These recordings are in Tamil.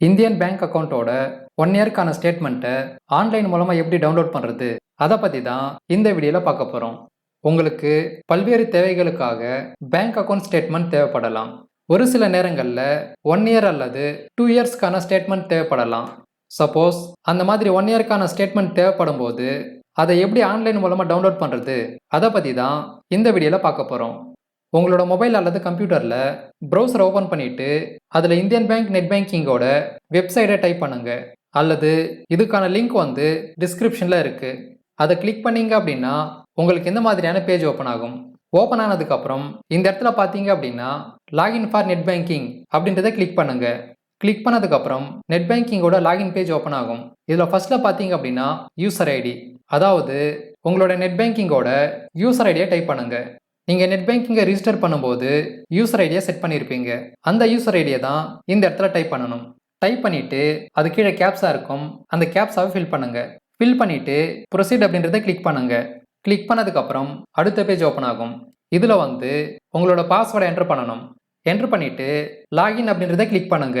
இந்தியன் பேங்க் அக்கௌண்ட்டோட ஒன் இயர்க்கான ஸ்டேட்மெண்ட்டை ஆன்லைன் மூலமாக எப்படி டவுன்லோட் பண்ணுறது அதை பற்றி தான் இந்த வீடியோவில் பார்க்க போகிறோம் உங்களுக்கு பல்வேறு தேவைகளுக்காக பேங்க் அக்கௌண்ட் ஸ்டேட்மெண்ட் தேவைப்படலாம். ஒரு சில நேரங்களில் ஒன் இயர் அல்லது டூ இயர்ஸ்க்கான ஸ்டேட்மெண்ட் தேவைப்படலாம். சப்போஸ் அந்த மாதிரி ஒன் இயர்க்கான ஸ்டேட்மெண்ட் தேவைப்படும் போது அதை எப்படி ஆன்லைன் மூலமாக டவுன்லோட் பண்ணுறது அதை பற்றி தான் இந்த வீடியோவில் பார்க்க போகிறோம் உங்களோட மொபைல் அல்லது கம்ப்யூட்டரில் ப்ரௌசர் ஓப்பன் பண்ணிவிட்டு அதில் இந்தியன் பேங்க் நெட் பேங்கிங்கோட வெப்சைட்டை டைப் பண்ணுங்க. அல்லது இதுக்கான லிங்க் வந்து டிஸ்கிரிப்ஷனில் இருக்குது அதை கிளிக் பண்ணீங்க அப்படின்னா உங்களுக்கு எந்த மாதிரியான பேஜ் ஓப்பன் ஆகும்? ஓப்பன் ஆனதுக்கப்புறம் இந்த இடத்துல பார்த்தீங்க அப்படின்னா லாகின் ஃபார் நெட் பேங்கிங் அப்படின்றத கிளிக் பண்ணுங்க. கிளிக் பண்ணதுக்கப்புறம் நெட் பேங்கிங்கோட லாகின் பேஜ் ஓப்பன் ஆகும். இதில் ஃபர்ஸ்ட்டில் பார்த்தீங்க அப்படின்னா யூசர் ஐடி அதாவது உங்களோட நெட் பேங்கிங்கோட யூசர் ஐடியை டைப் பண்ணுங்க. நீங்கள் நெட் பேங்கிங்கை ரிஜிஸ்டர் பண்ணும்போது யூசர் ஐடியை செட் பண்ணியிருப்பீங்க அந்த யூசர் ஐடியை தான் இந்த இடத்துல டைப் பண்ணணும். டைப் பண்ணிவிட்டு அது கீழே கேப்ஸாக இருக்கும். அந்த கேப்ஸாவை ஃபில் பண்ணுங்க. ஃபில் பண்ணிவிட்டு ப்ரொசீட் அப்படின்றத கிளிக் பண்ணுங்க. கிளிக் பண்ணதுக்கப்புறம் அடுத்த பேஜ் ஓப்பன் ஆகும். இதில் வந்து உங்களோட பாஸ்வேர்டை என்டர் பண்ணணும். என்டர் பண்ணிவிட்டு லாகின் அப்படின்றத கிளிக் பண்ணுங்க.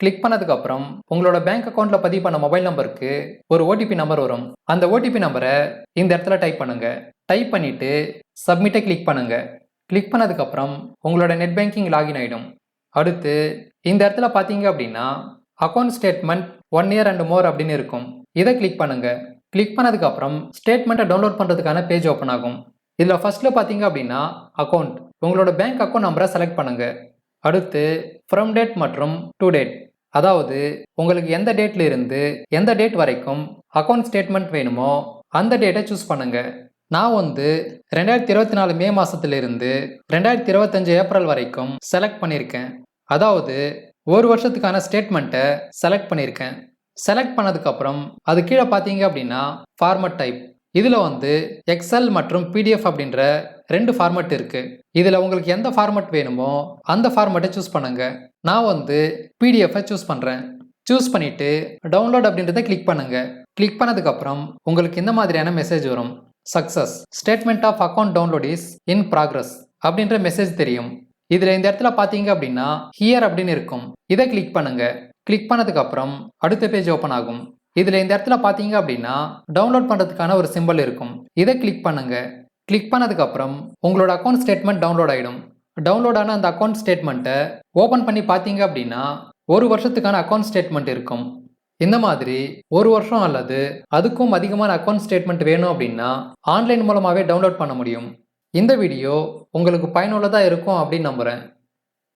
கிளிக் பண்ணதுக்கப்புறம் உங்களோட பேங்க் அக்கௌண்ட்டில் பதிவு பண்ண மொபைல் நம்பருக்கு ஒரு ஓடிபி நம்பர் வரும். அந்த ஓடிபி நம்பரை இந்த இடத்துல டைப் பண்ணுங்க. டைப் பண்ணிவிட்டு சப்மிட்டை கிளிக் பண்ணுங்க. கிளிக் பண்ணதுக்கப்புறம் உங்களோட நெட் பேங்கிங் லாகின் ஆகிடும் அடுத்து இந்த இடத்துல பார்த்தீங்க அப்படின்னா account statement one year and more அப்படின்னு இருக்கும். இதை கிளிக் பண்ணுங்க. கிளிக் பண்ணதுக்கப்புறம் ஸ்டேட்மெண்ட்டை டவுன்லோட் பண்ணுறதுக்கான பேஜ் ஓப்பன் ஆகும். இதில் ஃபர்ஸ்ட்டில் பார்த்தீங்க அப்படின்னா அக்கௌண்ட் உங்களோட பேங்க் அக்கௌண்ட் நம்பரை செலக்ட் பண்ணுங்க. அடுத்து ஃப்ரம் டேட் மற்றும் டு டேட் அதாவது உங்களுக்கு எந்த டேட்ல இருந்து எந்த டேட் வரைக்கும் அக்கௌண்ட் ஸ்டேட்மெண்ட் வேணுமோ அந்த டேட்டை சூஸ் பண்ணுங்க. நான் வந்து ரெண்டாயிரத்தி இருபத்தி நாலு மே மாதத்துலேருந்து ரெண்டாயிரத்தி இருபத்தஞ்சு ஏப்ரல் வரைக்கும் செலக்ட் பண்ணியிருக்கேன் அதாவது ஒரு வருஷத்துக்கான ஸ்டேட்மெண்ட்டை செலக்ட் பண்ணியிருக்கேன் செலக்ட் பண்ணதுக்கப்புறம் அது கீழே பார்த்தீங்க அப்படின்னா ஃபார்மட் டைப் இதில் வந்து எக்ஸல் மற்றும் பிடிஎஃப் அப்படின்ற ரெண்டு ஃபார்மட் இருக்குது இதில் உங்களுக்கு எந்த ஃபார்மட் வேணுமோ அந்த ஃபார்மட்டை சூஸ் பண்ணுங்க. நான் வந்து பிடிஎஃப்பை சூஸ் பண்ணுறேன் சூஸ் பண்ணிவிட்டு டவுன்லோட் அப்படின்றத கிளிக் பண்ணுங்கள் கிளிக் பண்ணதுக்கப்புறம் உங்களுக்கு இந்த மாதிரியான மெசேஜ் வரும். Success statement of account download is in progress அப்படின்ற மெசேஜ் தெரியும். இதில் இந்த இடத்துல பார்த்தீங்க அப்படின்னா ஹியர் அப்படின்னு இருக்கும். இதை கிளிக் பண்ணுங்க. கிளிக் பண்ணதுக்கப்புறம் அடுத்த பேஜ் ஓப்பன் ஆகும். இதில் இந்த இடத்துல பார்த்தீங்க அப்படின்னா டவுன்லோட் பண்ணுறதுக்கான ஒரு சிம்பிள் இருக்கும். இதை கிளிக் பண்ணுங்க. கிளிக் பண்ணதுக்கப்புறம் உங்களோட அக்கௌண்ட் ஸ்டேட்மெண்ட் டவுன்லோட் ஆகிடும் டவுன்லோட் ஆன அந்த அக்கௌண்ட் ஸ்டேட்மெண்ட்டை ஓப்பன் பண்ணி பார்த்தீங்க அப்படின்னா ஒரு வருஷத்துக்கான அக்கௌண்ட் ஸ்டேட்மெண்ட் இருக்கும். இந்த மாதிரி ஒரு வருஷம் அல்லது அதுக்கும் அதிகமான அக்கௌண்ட் ஸ்டேட்மெண்ட் வேணும் அப்படின்னா ஆன்லைன் மூலமாகவே டவுன்லோட் பண்ண முடியும். இந்த வீடியோ உங்களுக்கு பயனுள்ளதாக இருக்கும் அப்படின்னு நம்புகிறேன்